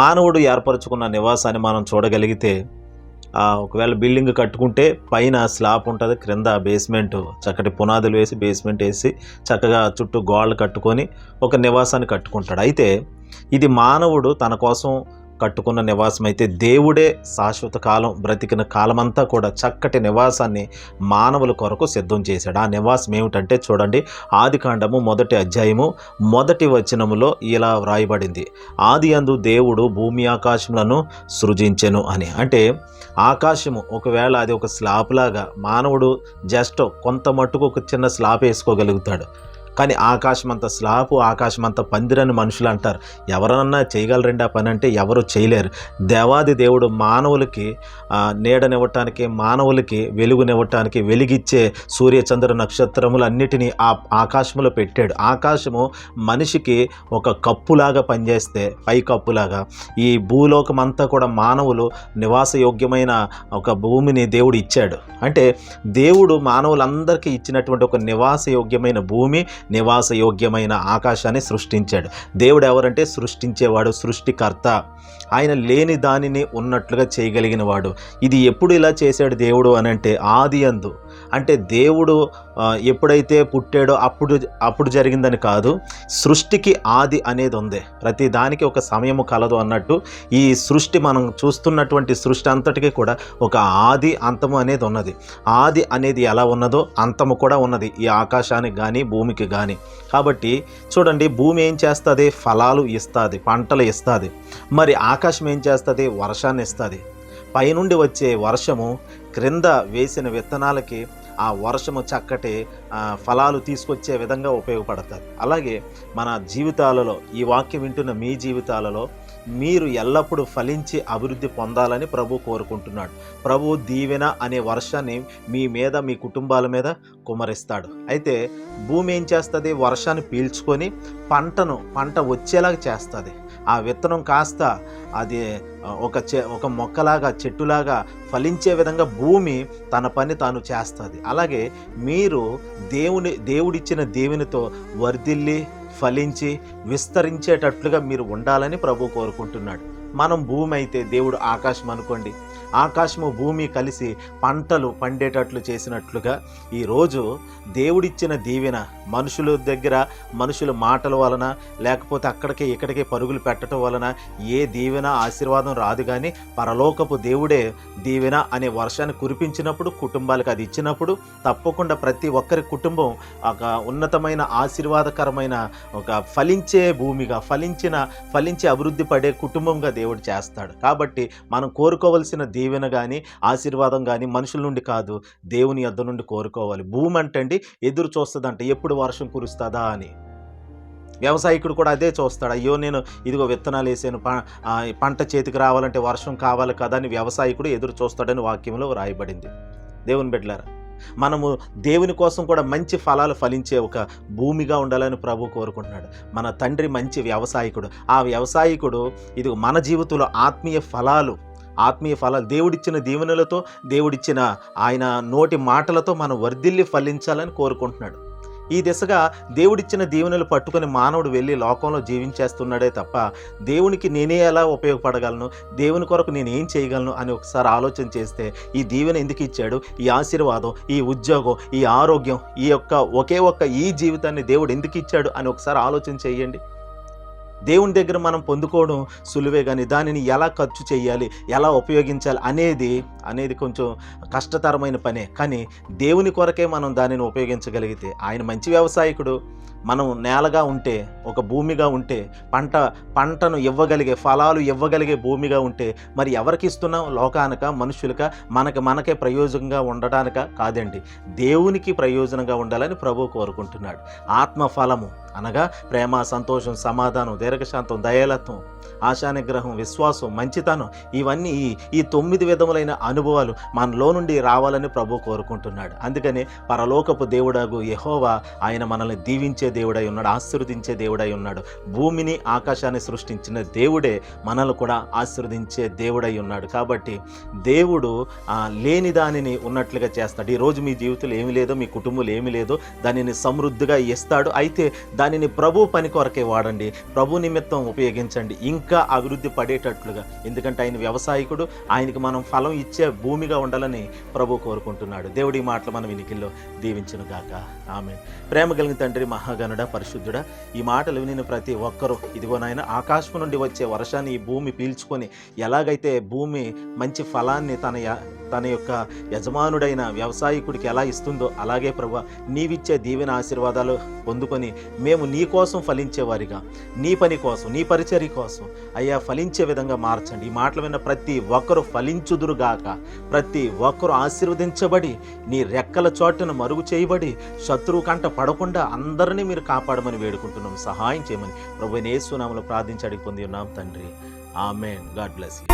మానవుడు ఏర్పరచుకున్న నివాసాన్ని మనం చూడగలిగితే ఒకవేళ బిల్డింగ్ కట్టుకుంటే పైన స్లాబ్ ఉంటుంది క్రింద బేస్మెంట్ చక్కటి పునాదులు వేసి బేస్మెంట్ వేసి చక్కగా చుట్టూ గోడలు కట్టుకొని ఒక నివాసాన్ని కట్టుకుంటాడు. అయితే ఇది మానవుడు తన కోసం కట్టుకున్న నివాసం అయితే దేవుడే శాశ్వత కాలం బ్రతికిన కాలమంతా కూడా చక్కటి నివాసాన్ని మానవుల కొరకు సిద్ధం చేశాడు. ఆ నివాసం ఏమిటంటే చూడండి ఆది కాండము మొదటి అధ్యాయము మొదటి వచనములో ఇలా వ్రాయబడింది. ఆది అందు దేవుడు భూమి ఆకాశములను సృజించెను అని. అంటే ఆకాశము ఒకవేళ అది ఒక స్లాబ్ లాగా మానవుడు జస్ట్ కొంత మట్టుకు ఒక చిన్న స్లాబ్ వేసుకోగలుగుతాడు. కానీ ఆకాశం అంత స్లాపు ఆకాశం అంత పందిరని మనుషులు అంటారు. ఎవరన్నా చేయగలరండి ఆ పని అంటే ఎవరు చేయలేరు. దేవాది దేవుడు మానవులకి నీడనివ్వటానికి మానవులకి వెలుగునివ్వటానికి వెలిగిచ్చే సూర్య చంద్ర నక్షత్రములన్నిటినీ ఆ ఆకాశంలో పెట్టాడు. ఆకాశము మనిషికి ఒక కప్పులాగా పనిచేస్తే పై కప్పులాగా ఈ భూలోకం అంతా కూడా మానవులు నివాసయోగ్యమైన ఒక భూమిని దేవుడు ఇచ్చాడు. అంటే దేవుడు మానవులందరికీ ఇచ్చినటువంటి ఒక నివాసయోగ్యమైన భూమి నివాసయోగ్యమైన ఆకాశాన్ని సృష్టించాడు. దేవుడు ఎవరంటే సృష్టించేవాడు సృష్టికర్త. ఆయన లేని దానిని ఉన్నట్లుగా చేయగలిగిన వాడు ఇది ఎప్పుడు ఇలా చేశాడు దేవుడు అని అంటే ఆది అందు అంటే దేవుడు ఎప్పుడైతే పుట్టాడో అప్పుడు అప్పుడు జరిగిందని కాదు సృష్టికి ఆది అనేది ఉంది. ప్రతి దానికి ఒక సమయము కలదు అన్నట్టు ఈ సృష్టి మనం చూస్తున్నటువంటి సృష్టి అంతటికీ కూడా ఒక ఆది అంతము అనేది ఉన్నది. ఆది అనేది ఎలా ఉన్నదో అంతము కూడా ఉన్నది. ఈ ఆకాశానికి కానీ భూమికి కానీ కాబట్టి చూడండి భూమి ఏం చేస్తుంది? ఫలాలు ఇస్తుంది పంటలు ఇస్తుంది. మరి ఆకాశం ఏం చేస్తుంది? వర్షాన్ని ఇస్తుంది. పైనుండి వచ్చే వర్షము క్రింద వేసిన విత్తనాలకి ఆ వర్షము చక్కటి ఫలాలు తీసుకొచ్చే విధంగా ఉపయోగపడతారు అలాగే మన జీవితాలలో ఈ వాక్యం వింటున్న మీ జీవితాలలో మీరు ఎల్లప్పుడూ ఫలించి అభివృద్ధి పొందాలని ప్రభు కోరుకుంటున్నాడు. ప్రభు దీవెన అనే వర్షాన్ని మీ మీద మీ కుటుంబాల మీద కుమరిస్తాడు అయితే భూమి ఏం చేస్తుంది? వర్షాన్ని పీల్చుకొని పంటను పంట వచ్చేలాగా చేస్తుంది. ఆ విత్తనం కాస్త అది ఒక చె ఒక మొక్కలాగా చెట్టులాగా ఫలించే విధంగా భూమి తన పని తాను చేస్తుంది. అలాగే మీరు దేవుని దేవుడిచ్చిన దేవునితో వర్ధిల్లి ఫలించి విస్తరించేటట్లుగా మీరు ఉండాలని ప్రభు కోరుకుంటున్నాడు. మనం భూమి అయితే దేవుడు ఆకాశం అనుకోండి. ఆకాశము భూమి కలిసి పంటలు పండేటట్లు చేసినట్లుగా ఈరోజు దేవుడిచ్చిన దీవెన మనుషుల దగ్గర మనుషుల మాటల వలన లేకపోతే అక్కడికి ఇక్కడికి పరుగులు పెట్టడం వలన ఏ దీవెన ఆశీర్వాదం రాదు కానీ పరలోకపు దేవుడే దీవెన అనే వర్షాన్ని కురిపించినప్పుడు కుటుంబాలకు అది ఇచ్చినప్పుడు తప్పకుండా ప్రతి ఒక్కరి కుటుంబం ఒక ఉన్నతమైన ఆశీర్వాదకరమైన ఒక ఫలించే భూమిగా ఫలించిన ఫలించి అభివృద్ధి పడే కుటుంబంగా దేవుడు చేస్తాడు. కాబట్టి మనం కోరుకోవలసిన దీవెన కానీ ఆశీర్వాదం కానీ మనుషుల నుండి కాదు. దేవుని యొద్ద నుండి కోరుకోవాలి. భూమి అంటండి ఎదురు చూస్తుందంట ఎప్పుడు వర్షం కురుస్తుందా అని. వ్యవసాయకుడు కూడా అదే చూస్తాడు. అయ్యో నేను ఇదిగో విత్తనాలు వేసాను ప- పంట చేతికి రావాలంటే వర్షం కావాలి కదా అని వ్యవసాయకుడు ఎదురు చూస్తాడని వాక్యంలో రాయబడింది. దేవుని బిడ్డలారా మనము దేవుని కోసం కూడా మంచి ఫలాలు ఫలించే ఒక భూమిగా ఉండాలని ప్రభు కోరుకుంటున్నాడు. మన తండ్రి మంచి వ్యవసాయకుడు. ఆ వ్యవసాయకుడు ఇది మన జీవితంలో ఆత్మీయ ఫలాలు ఆత్మీయ ఫలాలు దేవుడిచ్చిన దీవెనలతో దేవుడిచ్చిన ఆయన నోటి మాటలతో మనం వర్ధిల్లి ఫలించాలని కోరుకుంటున్నాడు. ఈ దిశగా దేవుడిచ్చిన దీవెనలు పట్టుకొని మానవుడు వెళ్ళి లోకంలో జీవించేస్తున్నాడే తప్ప దేవునికి నేనే ఎలా ఉపయోగపడగలను? దేవుని కొరకు నేను ఏం చేయగలను? అని ఒకసారి ఆలోచన చేస్తే ఈ దీవెన ఎందుకు ఇచ్చాడు? ఈ ఆశీర్వాదం ఈ ఉద్యోగం ఈ ఆరోగ్యం ఈ యొక్క ఒకే ఒక్క ఈ జీవితాన్ని దేవుడు ఎందుకు ఇచ్చాడు? అని ఒకసారి ఆలోచన చేయండి. దేవుని దగ్గర మనం పొందుకోవడం సులువే కానీ దానిని ఎలా ఖర్చు చేయాలి ఎలా ఉపయోగించాలి అనేది అనేది కొంచెం కష్టతరమైన పనే. కానీ దేవుని కొరకే మనం దానిని ఉపయోగించగలిగితే ఆయన మంచి వ్యవసాయకుడు. మనం నేలగా ఉంటే ఒక భూమిగా ఉంటే పంట పంటను ఇవ్వగలిగే ఫలాలు ఇవ్వగలిగే భూమిగా ఉంటే మరి ఎవరికి ఇస్తున్నాం? లోకానక మనుషులక మనకి మనకే ప్రయోజనంగా ఉండటానిక? కాదండి. దేవునికి ప్రయోజనంగా ఉండాలని ప్రభు కోరుకుంటున్నాడు. ఆత్మ ఫలము అనగా ప్రేమ సంతోషం సమాధానం దీర్ఘశాంతం దయాలత్వం ఆశానిగ్రహం విశ్వాసం మంచితనం ఇవన్నీ ఈ తొమ్మిది విధములైన అనుభవాలు మనలో నుండి రావాలని ప్రభు కోరుకుంటున్నాడు. అందుకని పరలోకపు దేవుడగు యహోవా ఆయన మనల్ని దీవించే దేవుడై ఉన్నాడు ఆశీర్వదించే దేవుడై ఉన్నాడు. భూమిని ఆకాశాన్ని సృష్టించిన దేవుడే మనల్ని కూడా ఆశీర్వదించే దేవుడై ఉన్నాడు. కాబట్టి దేవుడు లేని దానిని ఉన్నట్లుగా చేస్తాడు. ఈరోజు మీ జీవితంలో ఏమి లేదో మీ కుటుంబంలో ఏమి లేదో దానిని సమృద్ధిగా ఇస్తాడు. అయితే దానిని ప్రభు పని కొరకే వాడండి. ప్రభు నిమిత్తం ఉపయోగించండి. ఇంకా అభివృద్ధి పడేటట్లుగా. ఎందుకంటే ఆయన వ్యవసాయకుడు ఆయనకి మనం ఫలం ఇచ్చే భూమిగా ఉండాలని ప్రభు కోరుకుంటున్నాడు. దేవుడి మాటలు మనం వినికిల్లో దీవించను గాక. ఆమె ప్రేమ కలిగిన తండ్రి మహాగణుడ పరిశుద్ధుడా ఈ మాటలు వినిన ప్రతి ఒక్కరూ ఇదిగో నాయన ఆకాశం నుండి వచ్చే వర్షాన్ని ఈ భూమి పీల్చుకొని ఎలాగైతే భూమి మంచి ఫలాన్ని తన య- తన యొక్క యజమానుడైన వ్యవసాయకుడికి ఎలా ఇస్తుందో అలాగే ప్రభు నీవిచ్చే దీవెన ఆశీర్వాదాలు పొందుకొని మేము నీ కోసం ఫలించేవారిగా. నీ పని కోసం నీ పరిచర్య కోసం. అయ్యా ఫలించే విధంగా మార్చండి. ఈ మాటలు విన్న ప్రతి ఒక్కరు ఫలించుదురుగాక. ప్రతి ఒక్కరు ఆశీర్వదించబడి నీ రెక్కల చోటును మరుగు చేయబడి శత్రువు కంట పడకుండా అందరినీ మీరు కాపాడమని వేడుకుంటున్నాం. సహాయం చేయమని ప్రభు నేసునామలు ప్రార్థించి అడిగి పొంది ఉన్నాం తండ్రి. ఆమెన్. God bless you.